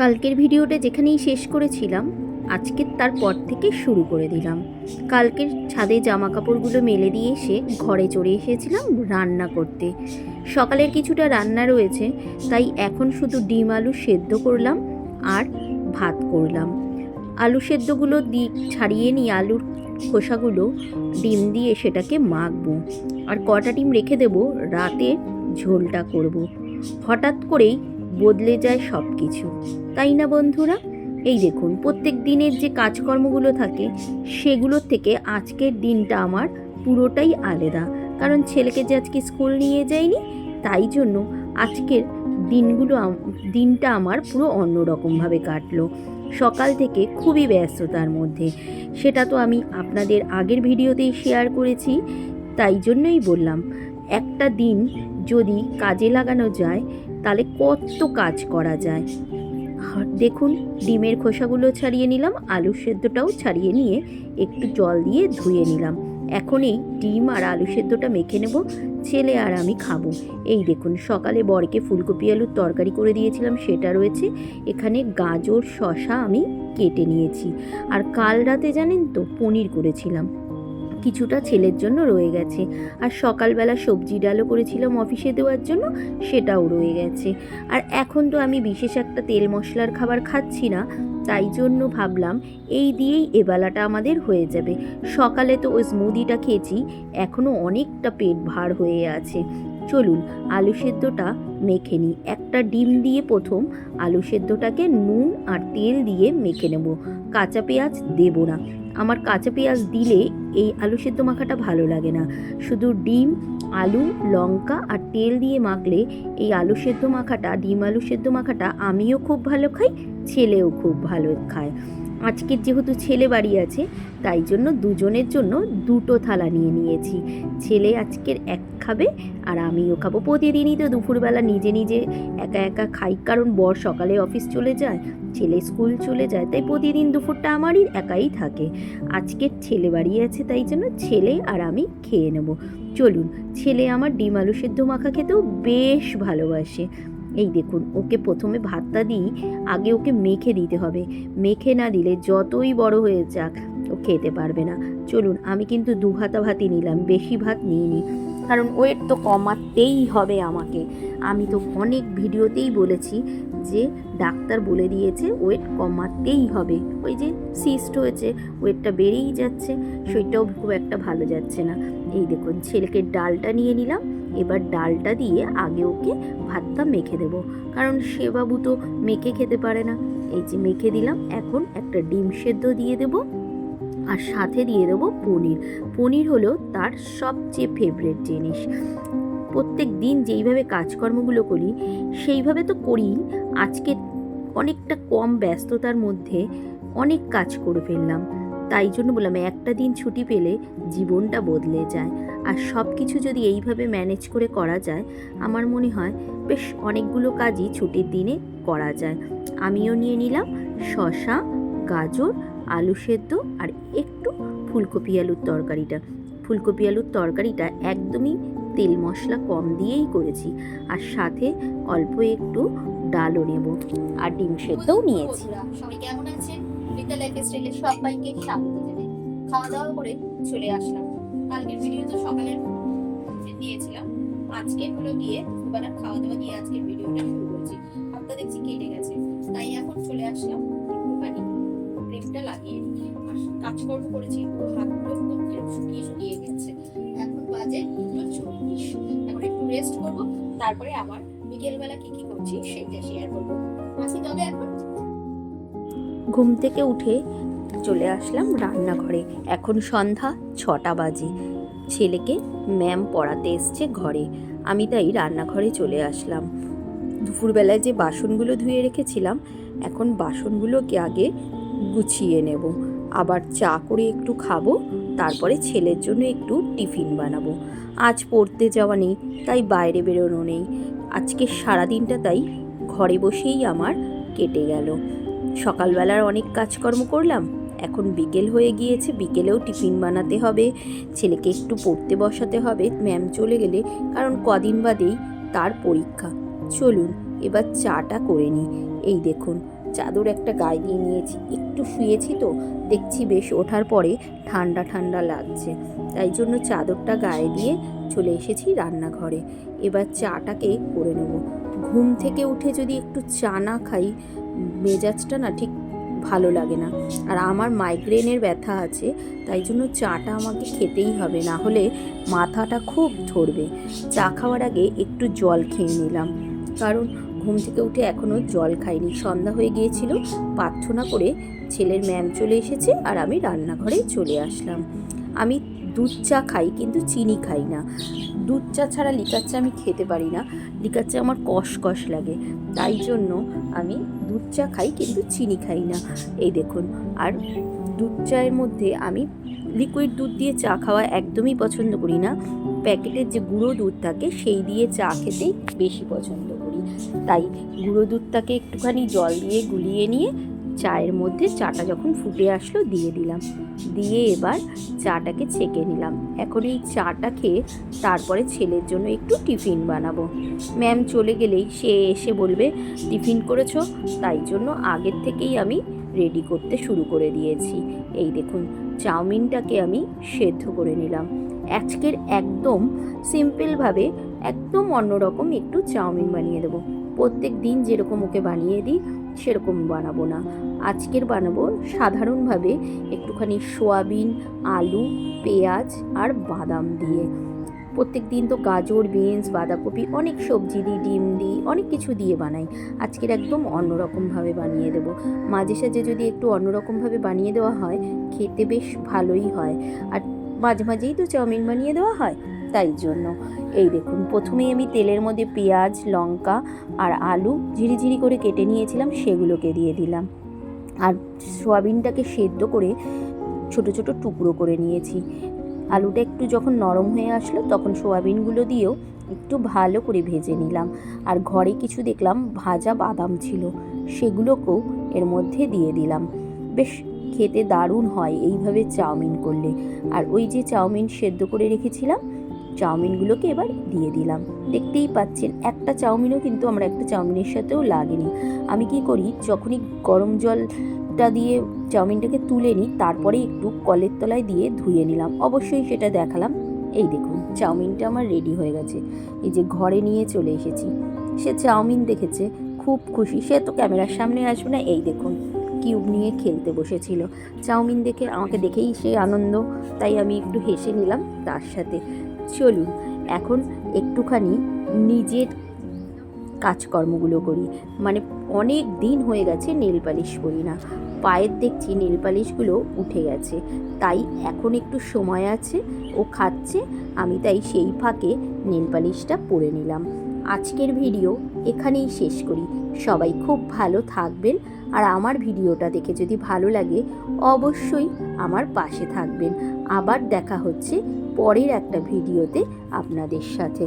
কালকের ভিডিওটা যেখানেই শেষ করেছিলাম আজকের তারপর থেকে শুরু করে দিলাম। কালকের ছাদে জামা কাপড়গুলো মেলে দিয়ে এসে ঘরে চড়ে এসেছিলাম রান্না করতে। সকালের কিছুটা রান্না রয়েছে, তাই এখন শুধু ডিম আলু সেদ্ধ করলাম আর ভাত করলাম। আলু সেদ্ধগুলো দি ছাড়িয়ে নিয়ে আলুর খোসাগুলো ডিম দিয়ে সেটাকে মাখবো। আর কটা ডিম রেখে দেবো, রাতে ঝোলটা করব। হঠাৎ করেই বদলে যায় সব কিছু তাই না বন্ধুরা? এই দেখুন, প্রত্যেক দিনের যে কাজকর্মগুলো থাকে, সেগুলোর থেকে আজকের দিনটা আমার পুরোটাই আলাদা। কারণ ছেলেকে যে আজকে স্কুল নিয়ে যায়নি তাই জন্য আজকের দিনগুলো দিনটা আমার পুরো অন্যরকমভাবে কাটলো। সকাল থেকে খুবই ব্যস্ততার মধ্যে। সেটা তো আমি আপনাদের আগের ভিডিওতেই শেয়ার করেছি, তাই জন্যই বললাম, একটা দিন যদি কাজে লাগানো যায়, তাহলে কত কাজ করা যায়? দেখুন, ডিমের খোসাগুলো ছাড়িয়ে নিলাম, আলু সেদ্ধটাও ছাড়িয়ে নিয়ে একটু জল দিয়ে ধুয়ে নিলাম। এখন এই ডিম আর আলু সেদ্ধটা মেখে নেব, ছেলে আর আমি খাব। এই দেখুন, সকালে বরকে ফুলকপি আলুর তরকারি করে দিয়েছিলাম, সেটা রয়েছে। এখানে গাজর শশা আমি কেটে নিয়েছি। আর কাল রাতে জানেন তো, পনির করেছিলাম। কিছুটা ছেলের জন্য রয়ে গেছে। আর সকালবেলা সবজি ডালও করেছিলাম অফিসে দেওয়ার জন্য, সেটাও রয়ে গেছে। আর এখন তো আমি বিশেষ একটা তেল মশলার খাবার খাচ্ছি না, তাই জন্য ভাবলাম এই দিয়েই এবেলাটা আমাদের হয়ে যাবে। সকালে তো ওই স্মুদিটা খেয়েছি এখনও অনেকটা পেট ভার হয়ে আছে। চলুন আলু সেদ্ধটা মেখে নিই। একটা ডিম দিয়ে প্রথম আলু সেদ্ধটাকে নুন আর তেল দিয়ে মেখে নেব। কাঁচা পেঁয়াজ দেবো না। আমার কাঁচা পেঁয়াজ দিলে এই আলু সেদ্ধ মাখাটা ভালো লাগে না। শুধু ডিম, আলু, লঙ্কা আর তেল দিয়ে মাখলে এই আলু সেদ্ধ মাখাটা, ডিম আলু সেদ্ধ মাখাটা আমিও খুব ভালো খাই, ছেলেও খুব ভালো খায়। আজকের যেহেতু ছেলে বাড়ি আছে, তাই জন্য দুজনের জন্য দুটো থালা নিয়ে নিয়েছি। ছেলে আজকের এক খাবে আর আমিও খাব। প্রতিদিনই তো দুপুরবেলা নিজে নিজে একা একা খাই, কারণ বর সকালে অফিস চলে যায়, ছেলে স্কুল চলে যায়, তাই প্রতিদিন দুপুরটা আমারই একাই থাকে। আজকের ছেলে বাড়ি আছে, তাই জন্য ছেলে আর আমি খেয়ে নেব। চলুন, ছেলে আমার ডিম আলু সেদ্ধ মাখা খেতেও বেশ ভালোবাসে। এই দেখুন, ওকে প্রথমে ভাতটা দিই, আগে ওকে মেখে দিতে হবে। মেখে না দিলে যতই বড় হয়ে যাক, ও খেতে পারবে না। চলুন, আমি কিন্তু দু হাতা ভাতই নিলাম, বেশি ভাত নিইনি। কারণ ওয়েট তো কমাতেই হবে আমাকে। আমি তো অনেক ভিডিওতেই বলেছি যে ডাক্তার বলে দিয়েছে ওয়েট কমাতেই হবে। ওই যে সিস্ট হয়েছে, ওয়েটটা বেড়েই যাচ্ছে, সেটাও খুব একটা ভালো যাচ্ছে না। এই দেখুন, ছেলেকে ডালটা নিয়ে নিলাম, এবার ডালটা দিয়ে আগে ওকে ভাতটা মেখে দেবো। কারণ সে বাবু তো মেখে খেতে পারে না। এই যে মেখে দিলাম, এখন একটা ডিম সেদ্ধ দিয়ে দেবো। আর সাথে দিয়ে দেবো পনির। পনির হলো তার সবচেয়ে ফেভারেট জিনিস। প্রত্যেক দিন যেইভাবে কাজকর্মগুলো করি, সেইভাবে তো করি, আজকে অনেকটা কম ব্যস্ততার মধ্যে অনেক কাজ করে ফেললাম। তাই জন্য বললাম, একটা দিন ছুটি পেলে জীবনটা বদলে যায়। আর সব কিছু যদি এইভাবে ম্যানেজ করে করা যায়, আমার মনে হয় বেশ অনেকগুলো কাজই ছুটির দিনে করা যায়। আমিও নিয়ে নিলাম শশা গাজর আলু সেদ্ধ আর একটু ফুলকপি আলুর তরকারিটা। ফুলকপি আলুর তরকারিটা একদমই তেল মশলা কম দিয়েই করেছি আর সাথে অল্প একটু ডালও নেব আর ডিম সেদ্ধও নিয়েছি। সবাই কেমন আছেন? রিতা লাইফ স্টাইলে সবাইকে স্বাগত জানাই। খাওয়া দাওয়া করে চলে আসলাম। কালকের ভিডিও তো সকালের দিয়েছিলাম আজকে হলো গিয়ে দুপুরবেলা খাওয়া দাওয়া দিয়ে আজকের ভিডিওটা শুরু করছি। হাতটা দেখছি কেটে গেছে। তাই এখন চলে আসলাম কাজকর্ম করেছি, পুরো হাতগুলো শুকিয়ে শুকিয়ে গেছে। এখন বাজে দুটো চল্লিশ। এখন একটু রেস্ট করব, তারপরে আবার বিকেলবেলা কি কি করছি সেটা শেয়ার করব। আসি তবে এখন। ঘুম থেকে উঠে চলে আসলাম রান্নাঘরে। এখন সন্ধ্যা ছটা বাজে। ছেলেকে ম্যাম পড়াতে এসছে ঘরে। আমি তাই রান্নাঘরে চলে আসলাম। দুপুরবেলায় যে বাসনগুলো ধুয়ে রেখেছিলাম, এখন বাসনগুলোকে আগে গুছিয়ে নেব। আবার চা করে একটু খাব, তারপরে ছেলের জন্য একটু টিফিন বানাবো। আজ পড়তে যাওয়া নেই, তাই বাইরে বেরোনো নেই। আজকে সারাদিনটা তাই ঘরে বসেই আমার কেটে গেল। সকালবেলার অনেক কাজকর্ম করলাম, এখন বিকেল হয়ে গিয়েছে, বিকেলেও টিফিন বানাতে হবে। ছেলেকে একটু পড়তে বসাতে হবে, ম্যাম চলে গেলে, কারণ কদিন বাদেই তার পরীক্ষা। চলুন, এবার চাটা করে নিই। এই দেখুন চাদর একটা গায়ে দিয়ে নিয়েছি। একটু শুয়েছি তো, দেখছি বেশ ওঠার পরে ঠান্ডা ঠান্ডা লাগছে। তাই জন্য চাদরটা গায়ে দিয়ে চলে এসেছি রান্নাঘরে। এবার চাটাকে করে নেব। ঘুম থেকে উঠে যদি একটু চা না খাই, মেজাজটা না ঠিক ভালো লাগে না। আর আমার মাইগ্রেনের ব্যথা আছে, তাই জন্য চাটা আমাকে খেতেই হবে, না হলে মাথাটা খুব ধরবে। চা খাওয়ার আগে একটু জল খেয়ে নিলাম। কারণ ঘুম থেকে উঠে এখনও জল খাইনি। সন্ধ্যা হয়ে গিয়েছিল, প্রার্থনা করে ছেলের ম্যাম চলে এসেছে আর আমি রান্নাঘরে চলে আসলাম। আমি দুধ চা খাই কিন্তু চিনি খাই না। দুধ চা ছাড়া লিকার চা আমি খেতে পারি না। লিকার চা আমার কষ কষ লাগে। তাই জন্য আমি দুধ চা খাই কিন্তু চিনি খাই না। এই দেখুন, আর দুধ চায়ের মধ্যে আমি লিকুইড দুধ দিয়ে চা খাওয়া একদমই পছন্দ করি না। প্যাকেটের যে গুঁড়ো দুধ থাকে, সেই দিয়ে চা খেতেই বেশি পছন্দ তাই গুঁড়ো দুধটাকে একটুখানি জল দিয়ে গুলিয়ে নিয়ে চায়ের মধ্যে চাটা যখন ফুটে আসলো দিয়ে দিলাম। দিয়ে এবার চাটাকে ছেঁকে নিলাম। এখন এই চাটা খেয়ে তারপরে ছেলের জন্য একটু টিফিন বানাবো। ম্যাম চলে গেলেই সে এসে বলবে, টিফিন করেছ? তাই জন্য আগের থেকেই আমি রেডি করতে শুরু করে দিয়েছি। এই দেখুন, চাউমিনটাকে আমি সেদ্ধ করে নিলাম। আজকের একদম সিম্পলভাবে একদম অন্যরকম চাউমিন বানিয়ে দেবো। প্রত্যেক দিন যেরকম ওকে বানিয়ে দিই, সেরকম বানাবো না। আজকের বানাবো সাধারণভাবে একটুখানি সোয়াবিন, আলু, পেঁয়াজ আর বাদাম দিয়ে। প্রত্যেক দিন তো গাজর, বিনস, বাঁধাকপি, অনেক সবজি দিই, ডিম দিই, অনেক কিছু দিয়ে বানাই। আজকের একদম অন্যরকমভাবে বানিয়ে দেবো। মাঝে সাঝে যদি একটু অন্যরকমভাবে বানিয়ে দেওয়া হয়, খেতে বেশ ভালোই হয়। আর মাঝে মাঝেই তো চাউমিন বানিয়ে দেওয়া হয়। তাই জন্য। এই দেখুন, প্রথমেই আমি তেলের মধ্যে পেঁয়াজ, লঙ্কা আর আলু ঝিরিঝিরি করে কেটে নিয়েছিলাম, সেগুলোকে দিয়ে দিলাম। আর সোয়াবিনটাকে সেদ্ধ করে ছোট ছোট টুকরো করে নিয়েছি। আলুটা একটু যখন নরম হয়ে আসলো, তখন সোয়াবিনগুলো দিয়েও একটু ভালো করে ভেজে নিলাম। আর ঘরে কিছু দেখলাম, ভাজা বাদাম ছিল, সেগুলোকেও এর মধ্যে দিয়ে দিলাম। বেশ, খেতে দারুণ হয় এইভাবে চাউমিন করলে। আর ওই যে চাউমিন সেদ্ধ করে রেখেছিলাম চাউমিনগুলোকে এবার দিয়ে দিলাম। দেখতেই পাচ্ছেন, একটা চাউমিনও কিন্তু আমরা একটা চাউমিনের সাথেও লাগেনি। আমি কি করি, যখনই গরম জলটা দিয়ে চাউমিনটাকে তুলে নিই তারপরে একটু কলের তলায় দিয়ে ধুয়ে নিলাম। অবশ্যই সেটা দেখালাম। এই দেখুন, চাউমিনটা আমার রেডি হয়ে গেছে। এই যে ঘরে নিয়ে চলে এসেছি। সে চাউমিন দেখেছে, খুব খুশি। সে তো ক্যামেরার সামনে আসবে না। এই দেখুন, কিউব নিয়ে খেলতে বসেছিল। চাউমিন দেখে, আমাকে দেখেই সে আনন্দ, তাই আমি একটু হেসে নিলাম তার সাথে। চলুন, এখন একটুখানি নিজের কাজকর্মগুলো করি। মানে অনেক দিন হয়ে গেছে নেল পালিশ করি না। পায়ের দেখছি নেল পালিশগুলো উঠে গেছে। তাই এখন একটু সময় আছে, ও খাচ্ছে, আমি তাই সেই ফাঁকে নেল পালিশটা পরে নিলাম। আজকের ভিডিও এখানেই শেষ করি। সবাই খুব ভালো থাকবেন আর আমার ভিডিওটা দেখে যদি ভালো লাগে, অবশ্যই আমার পাশে থাকবেন। আবার দেখা হচ্ছে পরের একটা ভিডিওতে আপনাদের সাথে।